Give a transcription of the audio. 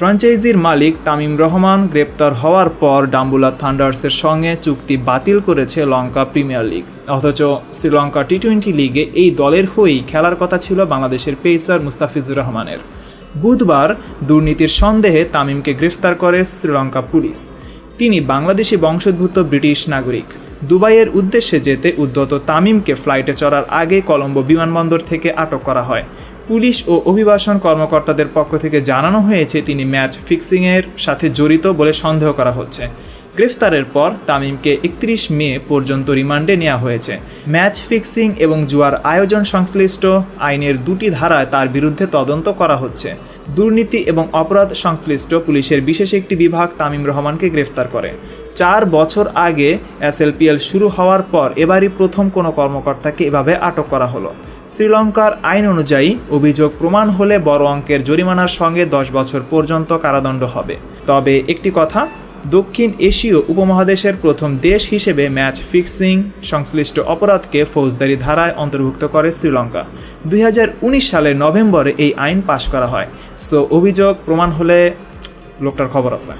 ফ্র্যাঞ্চাইজির মালিক তামিম রহমান গ্রেপ্তার হওয়ার পর ডাম্বুলা থান্ডার্সের সঙ্গে চুক্তি বাতিল করেছে লঙ্কা প্রিমিয়ার লিগ। অথচ শ্রীলঙ্কা টি টোয়েন্টি লিগে এই দলের হয়েই খেলার কথা ছিল বাংলাদেশের পেসার মুস্তাফিজুর রহমানের। বুধবার দুর্নীতির সন্দেহে তামিমকে গ্রেফতার করে শ্রীলঙ্কা পুলিশ। তিনি বাংলাদেশি বংশোদ্ভূত ব্রিটিশ নাগরিক। দুবাইয়ের উদ্দেশ্যে যেতে উদ্যত তামিমকে ফ্লাইটে চড়ার আগে কলম্বো বিমানবন্দর থেকে আটক করা হয়। পুলিশ ও অভিবাসন কর্মকর্তাদের পক্ষ থেকে জানানো হয়েছে, তিনি ম্যাচ ফিক্সিংয়ের সাথে জড়িত বলে সন্দেহ করা হচ্ছে। গ্রেফতারের পর তামিমকে একত্রিশ মে পর্যন্ত রিমান্ডে নেওয়া হয়েছে। ম্যাচ ফিক্সিং এবং জুয়ার আয়োজন সংশ্লিষ্ট আইনের দুটি ধারায় তার বিরুদ্ধে তদন্ত করা হচ্ছে। দুর্নীতি এবং অপরাধ সংশ্লিষ্ট পুলিশের বিশেষ একটি বিভাগ তামিম রহমানকে গ্রেফতার করে। চার বছর আগে এসএলপিএল শুরু হওয়ার পর এবারই প্রথম কোনো কর্মকর্তাকে এভাবে আটক করা হলো। শ্রীলঙ্কার আইন অনুযায়ী অভিযোগ প্রমাণ হলে বড় অঙ্কের জরিমানার সঙ্গে দশ বছর পর্যন্ত কারাদণ্ড হবে। তবে একটি কথা, দক্ষিণ এশীয় উপমহাদেশের প্রথম দেশ হিসেবে ম্যাচ ফিক্সিং সংশ্লিষ্ট অপরাধকে ফৌজদারি ধারায় অন্তর্ভুক্ত করে শ্রীলঙ্কা। দুই হাজার উনিশ সালের নভেম্বরে এই আইন পাশ করা হয়। সো, অভিযোগ প্রমাণ হলে লোকটার খবর আছে।